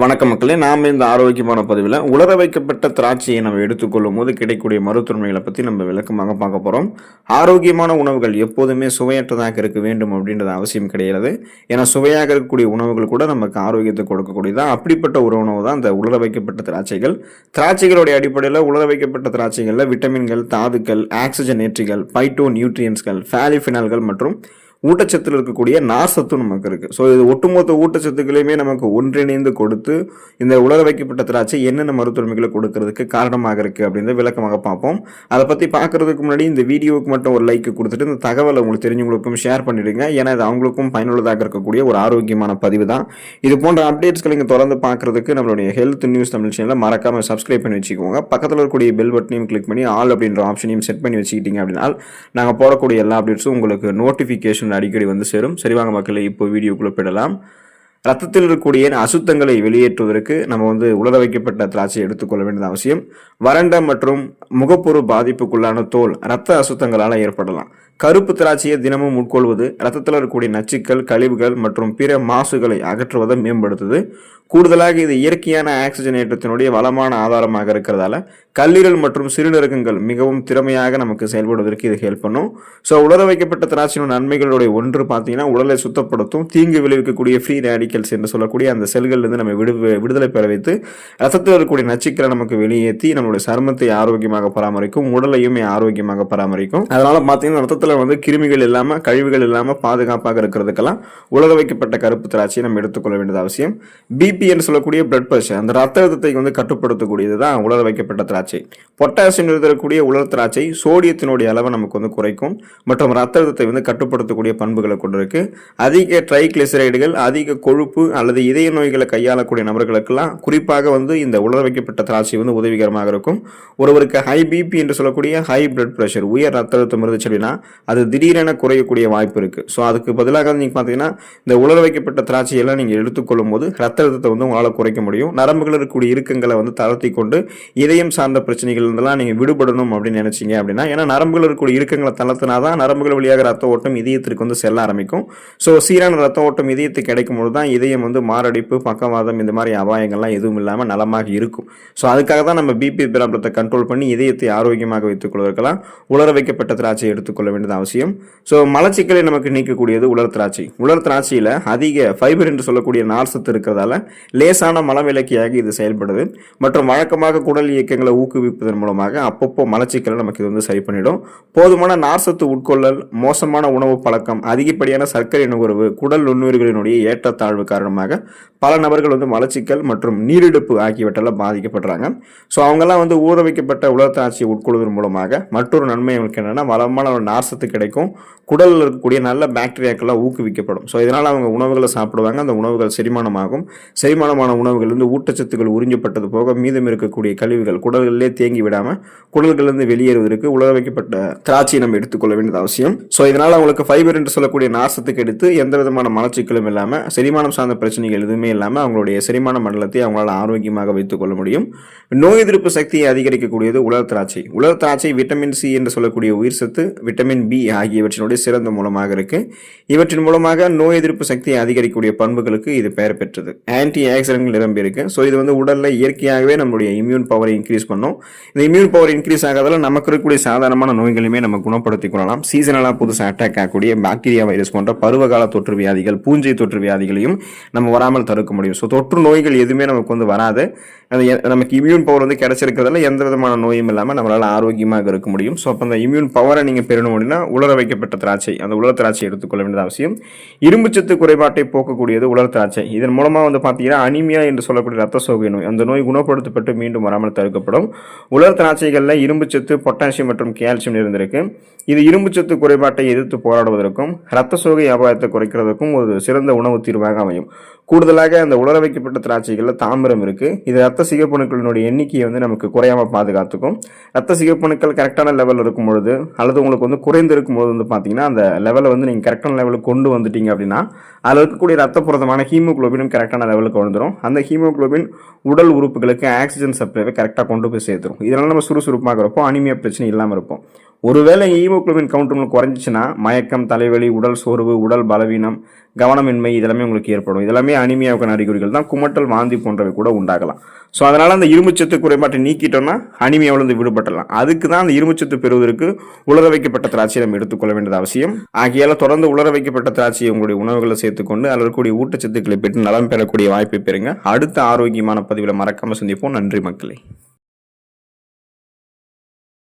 வணக்க மக்களே நாம் இந்த ஆரோக்கியமான பதிவில் உலர வைக்கப்பட்ட திராட்சையை நம்ம எடுத்துக்கொள்ளும் போது கிடைக்கக்கூடிய மருத்துவமைகளை பற்றி நம்ம விளக்கமாக பார்க்க போகிறோம் ஆரோக்கியமான உணவுகள் எப்போதுமே சுவையற்றதாக இருக்க வேண்டும் அப்படின்றது அவசியம் கிடையாது. ஏன்னா சுவையாக இருக்கக்கூடிய உணவுகள் கூட நமக்கு ஆரோக்கியத்தை கொடுக்கக்கூடியதான் அப்படிப்பட்ட ஒரு உணவு தான் இந்த உலர வைக்கப்பட்ட திராட்சைகள். திராட்சைகளுடைய அடிப்படையில் உலர வைக்கப்பட்ட திராட்சைகளில் விட்டமின்கள் தாதுக்கள் ஆக்சிஜன் ஏற்றிகள் பைட்டோ நியூட்ரியன்ஸ்கள் ஃபேலிஃபினால்கள் மற்றும் ஊட்டச்சத்தில் இருக்கக்கூடிய நார்சத்தும் நமக்கு இருக்குது ஸோ இது ஒட்டுமொத்த ஊட்டச்சத்துக்களையுமே நமக்கு ஒன்றிணைந்து கொடுத்து இந்த உலர வைக்கப்பட்ட திராட்சை என்னென்ன மருத்துவமைகளை கொடுக்கறதுக்கு காரணமாக இருக்குது அப்படின்றத விளக்கமாக பார்ப்போம். அதை பற்றி பார்க்குறதுக்கு முன்னாடி இந்த வீடியோவுக்கு மட்டும் ஒரு லைக் கொடுத்துட்டு இந்த தகவலை உங்களுக்கு தெரிஞ்சவங்களுக்கும் ஷேர் பண்ணிவிடுங்க ஏன்னா இது அவங்களுக்கும் பயனுள்ளதாக இருக்கக்கூடிய ஒரு ஆரோக்கியமான பதிவு தான். இது போன்ற அப்டேட்ஸ்களை நீங்கள் தொடர்ந்து பார்க்குறதுக்கு நம்மளுடைய ஹெல்த் நியூஸ் தமிழ் சேனலை மறக்காமல் சப்ஸ்கிரைப் பண்ணி வச்சுக்கோங்க. பக்கத்தில் இருக்கக்கூடிய பெல் பட்டனையும் கிளிக் பண்ணி ஆல் அப்படின்ற ஆப்ஷனையும் செட் பண்ணி வச்சுக்கிட்டீங்க அப்படின்னா நாங்கள் போடக்கூடிய எல்லா அப்டேட்ஸும் உங்களுக்கு நோட்டிஃபிகேஷன் அடிக்கடி வந்து சேரும். சரிவாங்க மக்களை இப்போ வீடியோக்குள்ளே போயிடலாம். ரத்தத்தில் இருக்கக்கூடிய அசுத்தங்களை வெளியேற்றுவதற்கு நம்ம வந்து உலர வைக்கப்பட்ட திராட்சையை எடுத்துக்கொள்ள வேண்டியது அவசியம். வறண்ட மற்றும் முகப்பொரு பாதிப்புக்குள்ளான தோல் இரத்த அசுத்தங்களால் ஏற்படலாம். கருப்பு திராட்சையை தினமும் உட்கொள்வது ரத்தத்தில் இருக்கக்கூடிய நச்சுக்கள் கழிவுகள் மற்றும் பிற மாசுகளை அகற்றுவதை மேம்படுத்துது. கூடுதலாக இது இயற்கையான ஆக்சிஜன் ஏற்றத்தினுடைய வளமான ஆதாரமாக இருக்கிறதால கல்லீரல் மற்றும் சிறுநீரகங்கள் மிகவும் திறமையாக நமக்கு செயல்படுவதற்கு இது ஹெல்ப் பண்ணும். ஸோ உலர வைக்கப்பட்ட திராட்சையின் நன்மைகளுடைய ஒன்று பார்த்தீங்கன்னா உடலை சுத்தப்படுத்தும் தீங்கு விளைவிக்கக்கூடிய ஃப்ரீ ரேடிக்கல்ஸ் என்று சொல்லக்கூடிய அந்த செல்கள்லேருந்து நம்ம விடு விடுதலை பெற வைத்து ரத்தத்தில் இருக்கக்கூடிய நச்சுக்களை நமக்கு வெளியேற்றி நம்மளுடைய சருமத்தை ஆரோக்கியமாக பராமரிக்கும் உடலையுமே ஆரோக்கியமாக பராமரிக்கும். அதனால் பார்த்தீங்கன்னா ரத்தத்தில் வந்து கிருமிகள் இல்லாமல் கழிவுகள் இல்லாமல் பாதுகாப்பாக இருக்கிறதுக்கெல்லாம் உலர வைக்கப்பட்ட கருப்பு திராட்சையை நம்ம எடுத்துக்கொள்ள வேண்டியது அவசியம். பிபி என்று சொல்லக்கூடிய பிளட் ப்ரெஷர் அந்த ரத்த அழுத்தத்தை வந்து கட்டுப்படுத்தக்கூடியது தான் உலர வைக்கப்பட்ட திராட்சை. பொட்டாசியம் இருக்கக்கூடிய உலர் திராட்சை சோடியத்தினுடைய அளவை நமக்கு வந்து குறைக்கும் மற்றும் ரத்த அழுத்தத்தை வந்து கட்டுப்படுத்தக்கூடிய பண்புகளை கொண்டிருக்கு. அதிக ட்ரைக்ளிசரைடுகள் அதிக கொழுப்பு அல்லது இதய நோய்களை கையாளக்கூடிய நபர்களுக்கெல்லாம் குறிப்பாக வந்து இந்த உலர வைக்கப்பட்ட திராட்சை வந்து உதவிகரமாக இருக்கும். ஒருவருக்கு ஹை பிபி என்று சொல்லக்கூடிய ஹை பிளட் பிரஷர் உயர் ரத்த அழுத்தம் இருந்துச்சு அப்படின்னா அது திடீரென குறையக்கூடிய வாய்ப்பு இருக்கு. ஸோ அதுக்கு பதிலாக நீங்கள் பார்த்தீங்கன்னா இந்த உலர வைக்கப்பட்ட திராட்சையெல்லாம் நீங்கள் எடுத்துக்கொள்ளும் போது ரத்த அழுத்தத்தை வந்து உங்களால் குறைக்க முடியும். நரம்புகள் இருக்கக்கூடிய இறுக்கங்களை வந்து தளர்த்தி கொண்டு இதயம் சார்ந்த பிரச்சனைகள் இருந்தெல்லாம் நீங்கள் விடுபடணும் அப்படின்னு நினச்சிங்க அப்படின்னா ஏன்னா நரம்புகள் இருக்கக்கூடிய இறுக்கங்களை தளர்த்தினா தான் நரம்புகள் வழியாக ரத்த ஓட்டம் இதயத்திற்கு வந்து செல்ல ஆரம்பிக்கும். ஸோ சீரான ரத்த ஓட்டம் இதயத்துக்கு கிடைக்கும் போது தான் இதயம் வந்து மாரடைப்பு பக்கவாதம் இந்த மாதிரி அபாயங்கள்லாம் எதுவும் இல்லாமல் நலமாக இருக்கும். ஸோ அதுக்காக தான் நம்ம பிபி பிராப்ளத்தை கண்ட்ரோல் பண்ணி இதயத்தை ஆரோக்கியமாக வைத்துக் கொள்வதற்கெல்லாம் உலர வைக்கப்பட்ட திராட்சை எடுத்துக்கொள்ள வேண்டியது அவசியம். ஸோ மலச்சிக்கலை நமக்கு நீக்கக்கூடியது உலர் திராட்சை. உலர் திராட்சையில் அதிக ஃபைபர் என்று சொல்லக்கூடிய நார் சத்து இருக்கிறதால லேசான மலவிலக்கியாக இது செயல்படுது. மற்றும் வழக்கமாக குடல் இயக்கங்களை ஊக்குவிப்பதன் மூலமாக அப்பப்போ மலச்சிக்கலை நமக்கு இது வந்து சரி பண்ணிடும். போதுமான நார்சத்து உட்கொள்ளல் மோசமான உணவு பழக்கம் அதிகப்படியான சர்க்கரை நுகர்வு குடல் நுண்ணுயிர்களினுடைய ஏற்றத்தாழ்வு காரணமாக பல நபர்கள் வந்து மலச்சிக்கல் மற்றும் நீரிழப்பு ஆகியவற்றால் பாதிக்கப்படுறாங்க. ஸோ அவங்கெல்லாம் வந்து ஊற வைக்கப்பட்ட உலர் உட்கொள்வதன் மூலமாக மற்றொரு நன்மை அவங்களுக்கு என்னென்னா வளமான ஒரு நார்சத்து கிடைக்கும். குடலில் இருக்கக்கூடிய நல்ல பாக்டீரியாக்கெல்லாம் ஊக்குவிக்கப்படும். ஸோ இதனால் அவங்க உணவுகளை சாப்பிடுவாங்க. அந்த உணவுகள் செரிமானமாகும். செரிமானமான உணவுகள்லேருந்து ஊட்டச்சத்துக்கள் உறிஞ்சப்பட்டது போக மீதம் இருக்கக்கூடிய கழிவுகள் குடல்களிலே தேங்கி விடாமல் குடல்களிலிருந்து வெளியேறுவதற்கு உலக வைக்கப்பட்ட திராட்சையை நம்ம எடுத்துக்கொள்ள வேண்டியது அவசியம். ஸோ இதனால் அவங்களுக்கு ஃபைபர் என்று சொல்லக்கூடிய நாசத்துக்கு எடுத்து எந்த விதமான மலச்சிக்கலும் இல்லாமல் செரிமானம் சார்ந்த பிரச்சனைகள் எதுவுமே இல்லாமல் அவங்களுடைய செரிமான மண்டலத்தை அவங்களால் ஆரோக்கியமாக வைத்துக்கொள்ள முடியும். நோய் எதிர்ப்பு சக்தியை அதிகரிக்கக்கூடியது உலர் திராட்சை. உலர் திராட்சை விட்டமின் சி என்று சொல்லக்கூடிய உயிர் சத்து விட்டமின் பி ஆகியவற்றினுடைய சிறந்த மூலமாக இருக்கு. இவற்றின் மூலமாக நோய் எதிர்ப்பு சக்தியை அதிகரிக்கக்கூடிய பண்புகளுக்கு இது பெயர் பெற்றது. ஆன்டி ஆக்சிடென்ட் நிரம்பி இருக்கு ஸோ இது வந்து உடலில் இயற்கையாகவே நம்மளுடைய இம்யூன் பவரை இன்க்ரீஸ் பண்ணும். இந்த இம்யூன் பவர் இன்க்ரீஸ் ஆகிறதால நமக்கு இருக்கக்கூடிய சாதாரணமான நோய்களையுமே நம்ம குணப்படுத்திக் கொள்ளலாம். சீசனலாக புதுசாக அட்டாக் ஆகக்கூடிய பாக்டீரியா வைரஸ் போன்ற பருவகால தொற்று வியாதிகள் பூஞ்சை தொற்று வியாதிகளையும் நம்ம வராமல் தடுக்க முடியும். ஸோ தொற்று நோய்கள் எதுவுமே நமக்கு வந்து வராது. அது நமக்கு இம்யூன் பவர் வந்து கிடைச்சிருக்கிறதால எந்த விதமான நோயும் இல்லாமல் நம்மளால் ஆரோக்கியமாக இருக்க முடியும். ஸோ அப்போ அந்த இம்யூன் பவரை நீங்கள் பெறணும் அப்படின்னா உலர வைக்கப்பட்ட திராட்சை. அந்த உலர் திராட்சை எடுத்துக்கொள்ள வேண்டியது அவசியம். இரும்புச்சத்து குறைபாட்டை போக்கக்கூடியது உலர் திராட்சை. இதன் மூலமாக வந்து பார்த்தீங்கன்னா அனிமியா என்று சொல்லக்கூடிய ரத்த சோகை நோய். அந்த நோய் குணப்படுத்தப்பட்டு மீண்டும் வராமல் தடுக்கப்படும். உலர் திராட்சைகளில் இரும்புச்சத்து பொட்டாசியம் மற்றும் கால்சியம் இருந்திருக்கு இது இரும்புச்சத்து குறைபாட்டை எதிர்த்து போராடுவதற்கும் ரத்த சோகை அபாயத்தை குறைக்கிறதுக்கும் ஒரு சிறந்த உணவு தீர்வாக அமையும். கூடுதலாக அந்த உலர வைக்கப்பட்ட திராட்சைகளில் தாமிரம் இருக்குது இது ரத்த சிகப்பணுக்களினுடைய எண்ணிக்கையை வந்து நமக்கு குறையாம பாதுகாத்துக்கும். ரத்த சிகப்பணுக்கள் கரெக்டான லெவலில் இருக்கும் பொழுது அல்லது உங்களுக்கு வந்து குறைந்து இருக்கும் போது வந்து பார்த்தீங்கன்னா அந்த லெவலை வந்து நீங்கள் கரெக்டான லெவலுக்கு கொண்டு வந்துட்டீங்க அப்படின்னா அதில் இருக்கக்கூடிய ரத்த புரதமான ஹீமோகுளோபினும் கரெக்டான லெவலுக்கு வந்துடும் அந்த ஹீமோக்ளோபின் உடல் உறுப்புகளுக்கு ஆக்சிஜன் சப்ளைவை கரெக்டாக கொண்டு போய் சேர்த்துரும். இதனால் நம்ம சுறுசுறுப்பாக இருப்போம் அனிமியா பிரச்சனை இல்லாமல் இருப்போம். ஒருவேளை ஹீமோக்ளோபின் கவுண்ட் உங்களுக்கு குறைஞ்சிச்சுன்னா மயக்கம் தலைவலி உடல் சோர்வு உடல் பலவீனம் கவனமின்மை இதெல்லாமே உங்களுக்கு ஏற்படும். இதெல்லாமே அனிமியாவுக்கான அறிகுறிகள் தான் குமட்டல் வாந்தி போன்றவை கூட உண்டாகலாம். ஸோ அதனால் அந்த இரும்புச்சத்து குறைபாட்டை நீக்கிட்டோம்னா அனிமியாவிலிருந்து விடுபட்டலாம் அதுக்கு தான் அந்த இரும்புச்சத்து பெறுவதற்கு உலர வைக்கப்பட்ட திராட்சையை நம்ம எடுத்துக்கொள்ள வேண்டியது அவசியம். ஆகையால் தொடர்ந்து உலர வைக்கப்பட்ட திராட்சையை உங்களுடைய உணவுகளை சேர்த்துக்கொண்டு அதில் இருக்கக்கூடிய ஊட்டச்சத்துக்களை பெற்று நலம் பெறக்கூடிய வாய்ப்பை பெறுங்க. அடுத்த ஆரோக்கியமான பதிவில் மறக்காமல் சந்திப்போம். நன்றி மக்களே.